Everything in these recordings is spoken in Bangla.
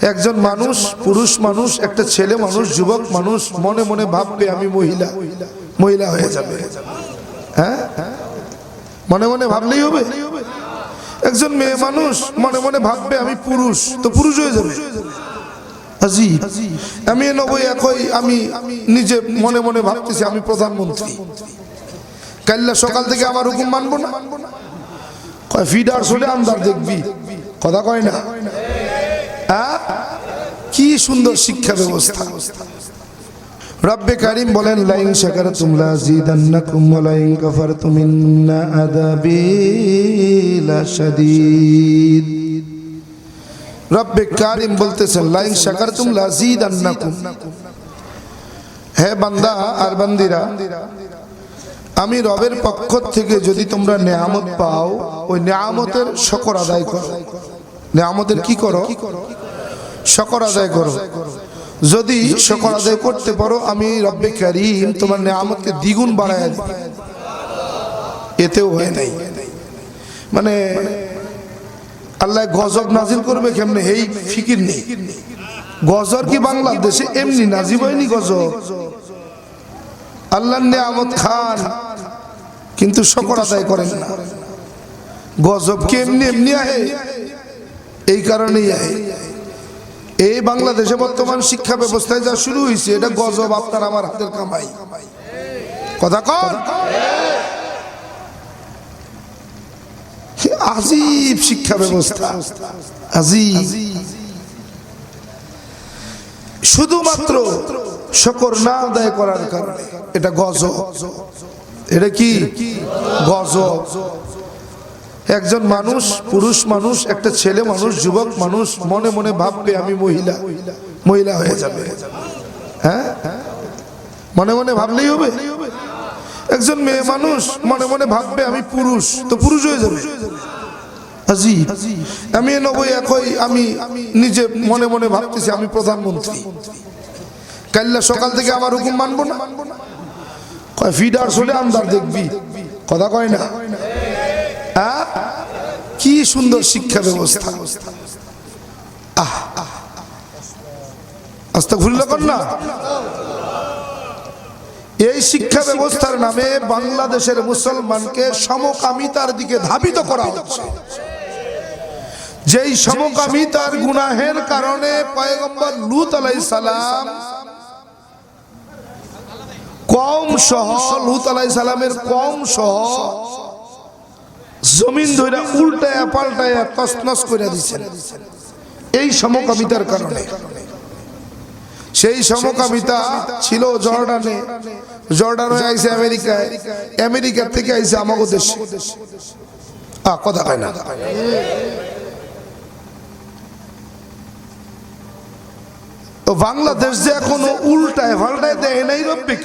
একজন মানুষ, পুরুষ মানুষ, একটা ছেলে মানুষ, যুবক মানুষ, মনে মনে ভাববে আমি মহিলা মহিলা হয়ে যাবে। হ্যাঁ? মনে মনে ভাবলেই হবে। একজন মেয়ে মানুষ মনে মনে ভাববে আমি পুরুষ, তো পুরুষ হয়ে যাবে। আজি আমি নবই একই আমি নিজে মনে মনে ভাবতেছি আমি প্রধানমন্ত্রী। কাল্লা সকাল থেকে আমার হুকুম মানবো না। কয় ফিডার চলে আন্দার দেখবি। কথা কয় না? কি সুন্দর শিক্ষা ব্যবস্থা। রব্বে কারিম বলেন, লাইন শাকারতুম লাযিদান্নাকুম ওয়া লাইন কাফারতুম ইন্না আযাবি লাশাদীদ রব্বে কারিম বলতেছেন, লাইন শাকারতুম লাযিদান্নাকুম হে বান্দা আর বান্দিরা, আমি রবের পক্ষ থেকে যদি তোমরা নেয়ামত পাও, ওই নেয়ামতের শকর আদায় করো। নেয়ামতের কি করো? শকর আদায় করো। যদি শকর আদায় করতে পারো, আমি রব্বে কারিম তোমার নেয়ামতকে দ্বিগুণ বাড়ায় এতেও হয় নাই। মানে আল্লাহ গজব নাজিল করবে কেমনে? এই ফিকির নেই। গজর কি বাংলাদেশে এমনি নাজিব হয়নি গজব? আল্লাহ নেয়ামত খান, কিন্তু শকর আদায় করেন না। গজব কি এমনি এমনি আহে? এই কারণেই এই বাংলাদেশে বর্তমান শিক্ষা ব্যবস্থায় যা শুরু হয়েছে এটা গজব আপনার আমার হাতের কামাই। কথা আজীব শিক্ষা ব্যবস্থা। আজীব। শুধুমাত্র শকর না আদায় করার কারণে এটা গজব। এটা কি? গজব। একজন মানুষ, পুরুষ মানুষ, একটা ছেলে মানুষ, যুবক মানুষ, মনে মনে ভাববে আমি মহিলা মহিলা হয়ে যাবে। হ্যাঁ? মনে মনে ভাবলেই হবে। একজন মেয়ে মানুষ, মনে মনে ভাববে আমি পুরুষ, তো পুরুষ হয়ে যাবে। আমি নবই একই, আমি নিজে মনে মনে ভাবতেছি, আমি প্রধানমন্ত্রী। কাল্লা সকাল থেকে আমার হুকুম মানবো না। কয়, ফিডার চলে আন্দার দেখবি। কথা কয় না? কি সুন্দর শিক্ষা ব্যবস্থা। আহ কর না। এই শিক্ষা ব্যবস্থার নামে বাংলাদেশের মুসলমানকে সমকামিতার দিকে ধাবিত করা হচ্ছে। যেই সমকামিতার গুনাহের কারণে পয়গম্বর লুত আলাই সালাম কম সহ, লুত আলাই সালামের কম সহ জমিন ধরে উল্টায় পাল্টায় তসনস করে দিচ্ছেন এই সমকামিতার কারণে। সেই সমকামিতা ছিল জর্ডানে। জর্ডান হয়ে আইসে আমেরিকায়। আমেরিকার থেকে আইসে আমাকে দেশে। কথা কয় না। তো বাংলাদেশ যে এখনও উল্টায় পাল্টায় দেয় নাই রব্বে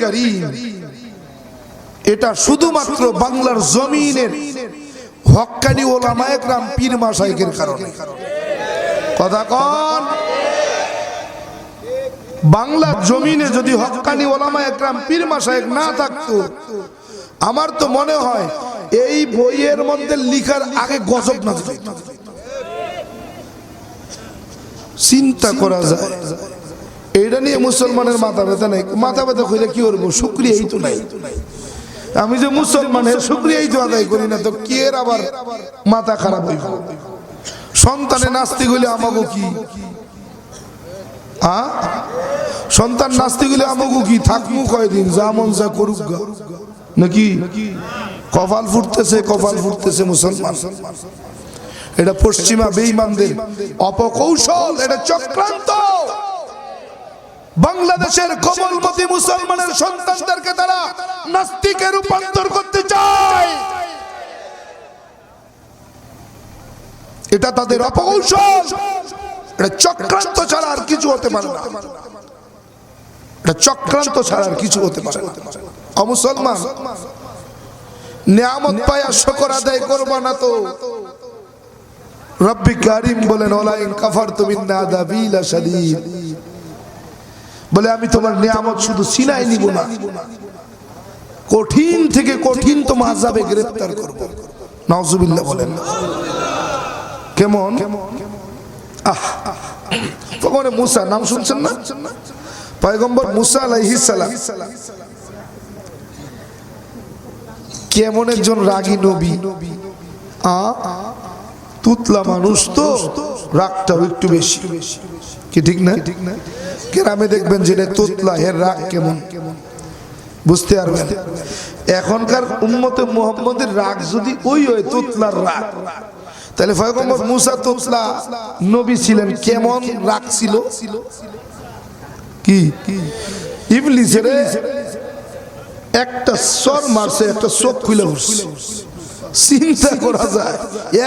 এটা শুধুমাত্র বাংলার জমিনের হক্কানি ওলামা একরাম পীর মাসাইকের কারণে। কথা কন? বাংলার জমিনে যদি হক্কানি ওলামা একরাম পীর মাসায়েক না থাকতো, আমার তো মনে হয় এই বইয়ের মধ্যে লিখার আগে গজব না চিন্তা করা যায়। এটা নিয়ে মুসলমানের মাথা ব্যথা নাই। মাথা ব্যথা কইলে কি করব? শুক্রিয়াই তো নাই। আমি যে মুসলমানের শুক্রিয়াই তো আদায় করি না, তো কে এর আবার মাথা খারাপ হইব? সন্তানে নাস্তিক হইলে আমাকে কি? আ? সন্তান নাস্তিক হইলে আমাকে কি? থাকমু কয়দিন, যা মন যা করুক নাকি? কপাল ফুটতেছে কপাল ফুটতেছে মুসলমান। এটা পশ্চিমা বেঈমানদের অপকৌশল, এটা চক্রান্ত। বাংলাদেশের কমলমতি মুসলমানের সন্তানদেরকে তারা নাস্তিকে রূপান্তর করতে চায়। এটা তাদের অপকৌশল। এটা চক্রান্ত ছাড়া আর কিছু হতে পারে না। এটা চক্রান্ত ছাড়া আর কিছু হতে পারে না। অমুসলমান নিয়ামত পায়া শকর আদায় করবা না তো। রব্বি কারিম বলেন ওলাইন কাফার তুমি না দাবিলা শাদীদ বলে, আমি তোমার নিয়ামত শুধু সিনাই নিব না। কঠিন থেকে কঠিন তোমার আজাবে গ্রেফতার করব। নওজুবিল্লাহ বলেন। কেমন? আহ, ভগবানে মুসা, নাম শুনছেন না? পয়গম্বর মুসা আলাইহিস সালাম। কেমন একজন রাগী নবী। আ, তুতলা মানুষ তো রাগটাও একটু বেশি। কি ঠিক না ঠিক না? গ্রামে দেখবেন যেটা তুতলা, এর রাগ কেমন? বুঝতে পারবেন? এখনকার উম্মতে মোহাম্মদের রাগ যদি ওই হয়, তুতলার রাগ। তাহলে পয়গম্বর মুসা তুতলা নবী ছিলেন, কেমন রাগ ছিল? কি? ইবলিসের একটা সর মারছে, একটা চোখ খুলে উঠছে চিন্তা করা যায়,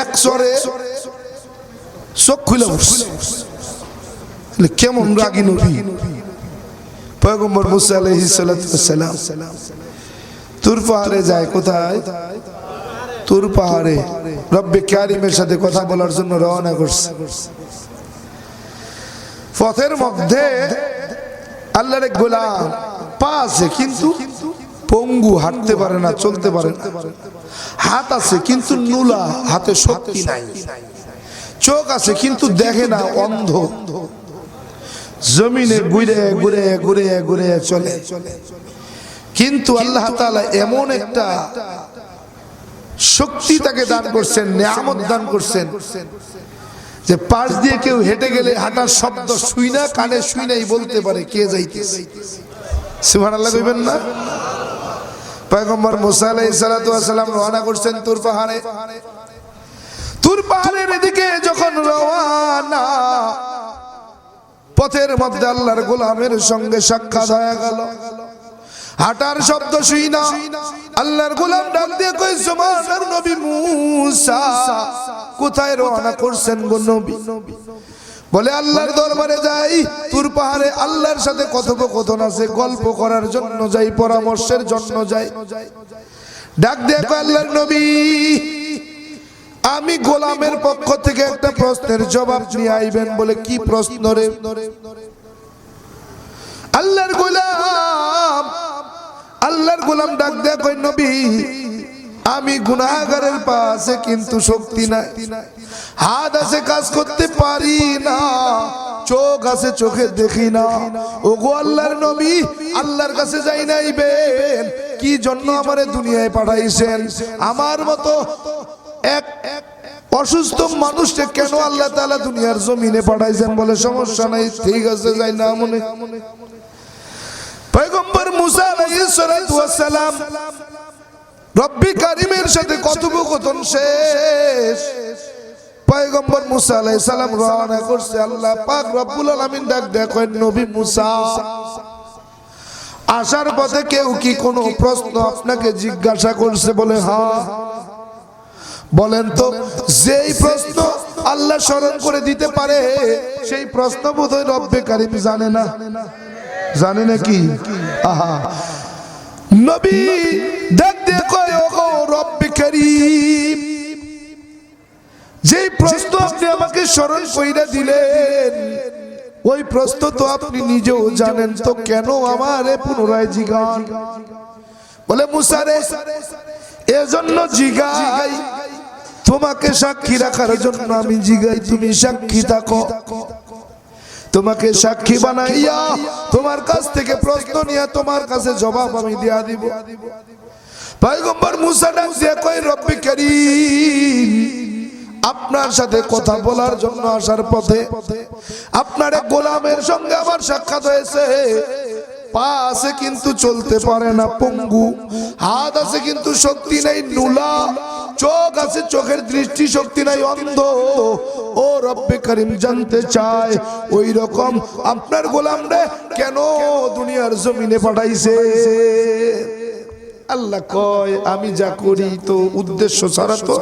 এক সরে চোখ খুলে উঠছে কেমন রাগী নবী? পয়গম্বর মুসা আলাইহিস সালাম, তুর পাহাড়ে যায় কোথায়? তুর পাহাড়ে রব্বে ক্যারিমের সাথে কথা বলার জন্য রওনা করছে। পথের মধ্যে আল্লাহর এক গোলাম পা আছে, কিন্তু পঙ্গু হাঁটতে পারে না, চলতে পারে না। হাত আছে, কিন্তু নুলা, হাতে শক্তি নাই। চোখ আছে, কিন্তু দেখে না, অন্ধ। জমিনে ঘুরে ঘুরে ঘুরে ঘুরে চলে। কিন্তু আল্লাহ তাআলা এমন একটা শক্তি তাকে দান করছেন, নিয়ামত দান করছেন, যে পাশ দিয়ে কেউ হেঁটে গেলে হাঁটার শব্দ শুই না, কানে শুই নাই বলতে পারে কে যাইতেছে। সুবহানাল্লাহ কইবেন না? পয়গম্বর মুসা আলাইহিস সালাতু ওয়াস রওনা করছেন তুর পাহাড়ে। তুর পাহাড়ের এদিকে যখন রওনা পথের মধ্যে আল্লাহর গোলামের সঙ্গে সাক্ষাৎ হয়ে গেল। হাঁটার শব্দ শুই না। আল্লাহর গোলাম ডাক দিয়ে কই জমানার নবী মুসা, কোথায় রওনা করছেন গো নবী? বলে, আল্লাহর দরবারে যাই, তুর পাহাড়ে আল্লাহর সাথে কথোপকথন আছে, গল্প করার জন্য যাই, পরামর্শের জন্য যাই। ডাক দিয়ে আল্লাহর নবী আমি গোলামের পক্ষ থেকে একটা প্রশ্নের জবাব নিয়ে আইবেন বলে কি প্রশ্ন রে? আল্লাহর গোলাম আল্লাহর গোলাম ডাক দেয়া কই নবী, আমি গুনাহগারের পাশে কিন্তু শক্তি নাই। হাত আছে কাজ করতে পারি না, চোখ আছে চোখে দেখি না। ও গো আল্লাহর নবী, আল্লাহর কাছে যাই নাইবেন কি জন্য আমারে দুনিয়ায় পাঠাইছেন? আমার মতো এক অসুস্থ মানুষকে কেন আল্লাহ তাআলা দুনিয়ার জমিনে পাঠাইছেন বলে সমস্যা নাই? ঠিক আছে, যাই না মনে। পয়গম্বর মুসা আলাইহিস সালাতু ওয়াস সালাম রব্বি কারিমের সাথে কথোপকথন শেষ। পয়গম্বর মুসা আলাইহিস সালাম রওনা করছে, আল্লাহ পাক রব্বুল আলামিন ডাক দেখেন নবী মুসা, আসার পথে কেউ কি কোনো প্রশ্ন আপনাকে জিজ্ঞাসা করছে বলে হ্যাঁ। বলেন তো, যেই প্রশ্ন আল্লাহ স্মরণ করে দিতে পারে, সেই প্রশ্ন বোধহয় রব্বে কারিম জানে না। জানে নাকি আহা। নবী রব্বে কারিম, যেই প্রশ্ন আপনি আমাকে স্মরণ দিলেন, ওই প্রশ্ন তো আপনি নিজেও জানেন তো, কেন আমারে পুনরায় জিগান? বলে, মুসারে, এজন্য জিগাই তোমাকে সাক্ষী রাখার জন্য আমি জিগাই, তুমি সাক্ষী থাকো। তোমাকে সাক্ষী বানাইয়া তোমার কাছ থেকে প্রশ্ন নিয়ে তোমার কাছে জবাব আমি দিয়া দিব। পয়গম্বর মুসা ডাক দিয়ে কই রব্বি কারীম, আপনার সাথে কথা বলার জন্য আসার পথে আপনার এক গোলামের সঙ্গে আমার সাক্ষাৎ হয়েছে। পা আছে কিন্তু চলতে পারে না পঙ্গু। হাত আছে কিন্তু শক্তি নাই নুলা। চোখ আছে চোখের দৃষ্টি শক্তি নাই অন্ধ। ও রব্বে করিম, জানতে চায় ওই রকম আপনার গোলাম রে কেন দুনিয়ার জমিনে পাঠাইছে? আল্লাহ কয়, আমি যা করি তো উদ্দেশ্য ছাড়া তো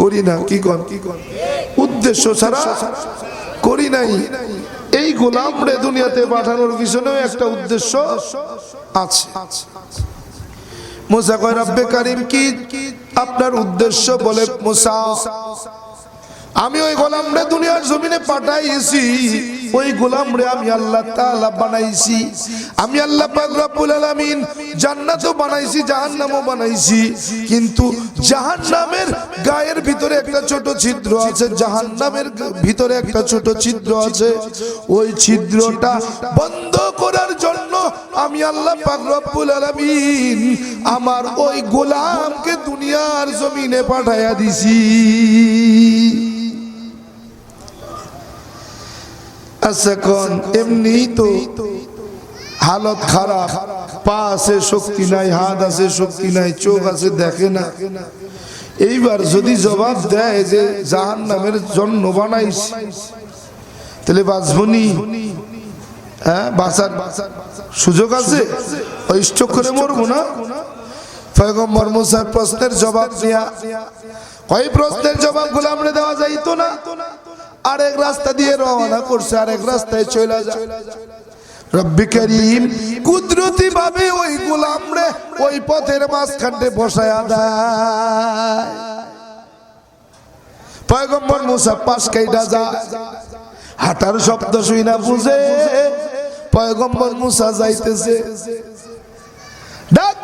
করি না। কি কন? উদ্দেশ্য ছাড়া করি নাই। এই গোলাম রে দুনিয়াতে পাঠানোর পিছনেও একটা উদ্দেশ্য আছে। মুসা কয়, রব্বে কারিম কি আপনার উদ্দেশ্য? বলে, মুসা, আমি ওই গোলাম রে দুনিয়ার জমিনে পাঠাইছি ওই গোলাম রে, আমি আল্লাহ তাআলা বানাইছি। আমি আল্লাহ পাক রব্বুল আলামিন জান্নাতও বানাইছি, জাহান্নামও বানাইছি। কিন্তু জাহান্নামের গায়ের ভিতরে একটা ছোট ছিদ্র আছে, জাহান্নামের ভিতরে একটা ছোট ছিদ্র আছে। ওই ছিদ্রটা বন্ধ করার জন্য আমি আল্লাহ পাক রব্বুল আলামিন আমার ওই গোলামকে দুনিয়ার জমিনে পাঠাইয়া দিছি। আচ্ছা কোন এমনি তো হালত খারাপ, পা আছে, শক্তি নাই, হাত আছে, শক্তি নাই, চোখ আছে, দেখে না। এইবার যদি জবাব দেয় যে জাহান নামের জন্য বানাইছি, তাহলে বাঁচবনি হ্যাঁ বাঁচার সুযোগ আছে? ওই করে মরবো না? পয়গম্বর প্রশ্নের জবাব দেয়া। কয় প্রশ্নের জবাবগুলো আমরা দেওয়া যাইতো না? আরেক রাস্তা দিয়ে রওনা করছে, আরেক রাস্তায় চলে যায়। রব্বি করিম কুদরতি ভাবে ওই গোলাম রে ওই পথের মাঝখানে বসায়া দেয়। পয়গম্বর মুসা পাশ কাইটা যায়। হাঁটার শব্দ শুই না বুঝে। পয়গম্বর মুসা যাইতেছে।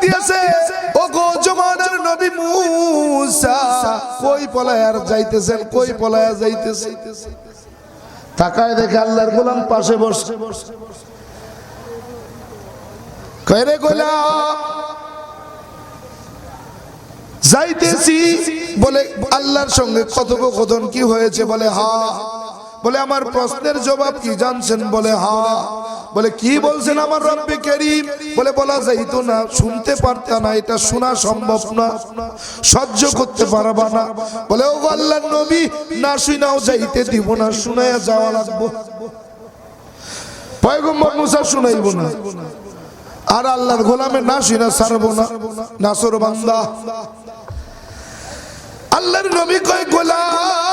দিয়েছে ও গো জমানার নবী মুসা, কই পলায়ার যাইতেছেন, কই পলায়া যাইতেছে? তাকায় দেখে আল্লাহর গোলাম পাশে বসে কয়রে গোলাম? যাইতেছি, বলে আল্লাহর সঙ্গে কথোপকথন কি হয়েছে বলে হা। বলে, আমার প্রশ্নের জবাব কি জানছেন? বলে, হা। বলে, কি বলছেন আমার রব্বে করিম? বলে, বলা যাইতো না, শুনতে পারতা না, এটা শোনা সম্ভব না, সহ্য করতে পারবা না। বলে, ও আল্লাহ নবী, না শুনাও, যাইতে দিব না, শুনাইয়া যাওয়া লাগবো। পয়গম্বর মুসা শুনাইব না। আর আল্লাহর গোলামে না শুনা ছাড়বো না নাসর বান্দা। আল্লাহর নবী কয়, গোলাম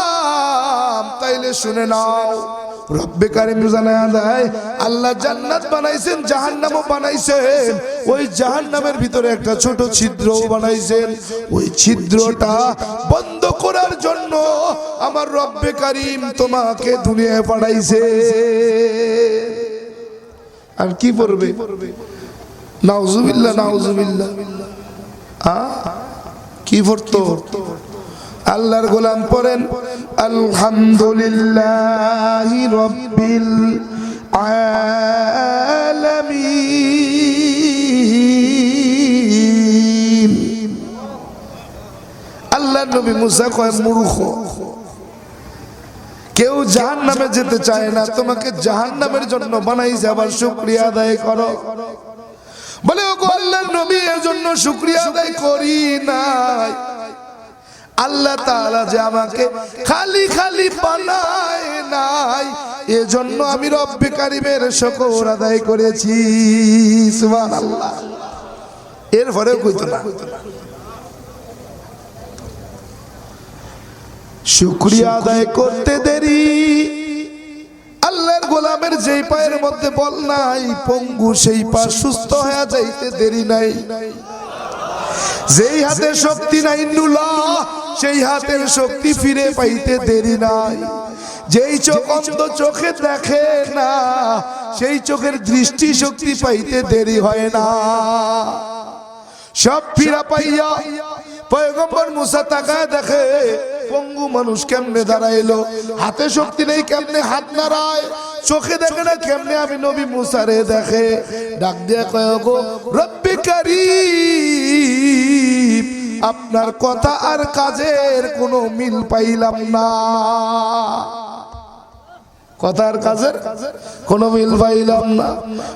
তাইলে শুনে নাও। রব্বে কারিম জানায়া দেয়, আল্লাহ জান্নাত বানাইছেন, জাহান্নামও বানাইছেন। ওই জাহান্নামের ভিতরে একটা ছোট ছিদ্রও বানাইছেন। ওই ছিদ্রটা বন্ধ করার জন্য আমার রব্বে কারিম তোমাকে দুনিয়ায় পাঠাইছে। আর কি পড়বে? নাউজুবিল্লাহ নাউজুবিল্লাহ। আ? কি পড়তো? আল্লাহর গোলাম পড়েন, আলহামদুলিল্লাহ রব্বিল আলামিন। আল্লাহর নবী মুসা কয়, মূর্খ, কেউ জাহান নামে যেতে চায় না, তোমাকে জাহান নামের জন্য বানাইছে আবার শুক্রিয়া আদায় করো। বলে ও আল্লাহর নবী এর জন্য শুক্রিয়া আদায় করি নাই। আল্লাহ তাআলা যে আমাকে খালি খালি বানায় নাই, এজন্য আমি রব্বে কারিমের শুকর আদায় করেছি। সুবহানাল্লাহ। এরপরেও কইতো না। শুক্রিয়া আদায় করতে দেরি। আল্লাহর গোলামের যেই পায়ের মধ্যে বল নাই, পঙ্গু সেই পা সুস্থ হয়ে যাইতে দেরি নাই। যেই হাতে শক্তি নাই নুলা সেই হাতের শক্তি ফিরে পাইতে দেরি নাই। যেই চোখ অন্ধ চোখে দেখে না সেই চোখের দৃষ্টি শক্তি পাইতে দেরি হয় না। সব ফিরা পাইয়া পয়গম্বর মুসা তাকায় দেখে পঙ্গু মানুষ কেমনে দাঁড়াইলো? হাতে শক্তি নেই কেমনে হাত নাড়ায়? চোখে দেখে না কেমনে আমি নবী মুসারে দেখে? ডাক দিয়া কয় গো রব্বি আপনার কথা আর কাজের কোনো মিল পাইলাম না। কথার কাজের কোনো মিল পাইলাম না।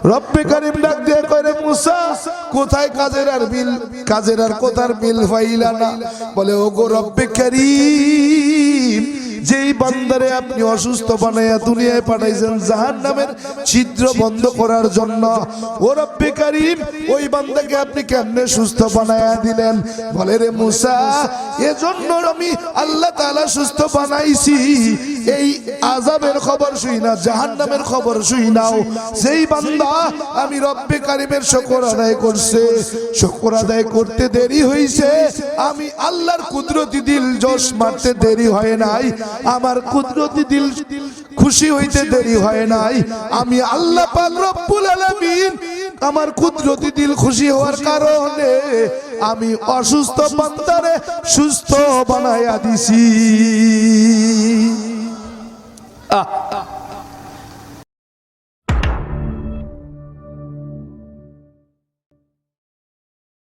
রব্বে কারিম ডাক দিয়ে করে মুসা, কোথায় কাজের আর মিল? কাজের আর কোথার মিল পাইলা না? বলে ও গো রব্বে কারিম যেই বান্দারে আপনি অসুস্থ বানাইয়া দুনিয়ায় পাঠাইছেন জাহান নামের ছিদ্র বন্ধ করার জন্য, ও রব্বে কারিম, ওই বান্দাকে আপনি কেমনে সুস্থ বানাইয়া দিলেন? বলে রে মুসা এজন্য আমি আল্লাহ তালা সুস্থ বানাইছি। এই আজাবের খবর শুই না জাহান নামের খবর শুই নাও। সেই বান্দা আমি রব্বে কারিমের শকর আদায় করছে, শকর আদায় করতে দেরি হইছে, আমি আল্লাহর কুদরতি দিল জোশ মারতে দেরি হয় নাই, আমার কুদরতি দিল খুশি হইতে দেরি হয় নাই, আমি আল্লাহ পাক রব্বুল আলামিন আমার কুদরতি দিল খুশি হওয়ার কারণে আমি অসুস্থ বান্দারে সুস্থ বানায়া দিছি। আহ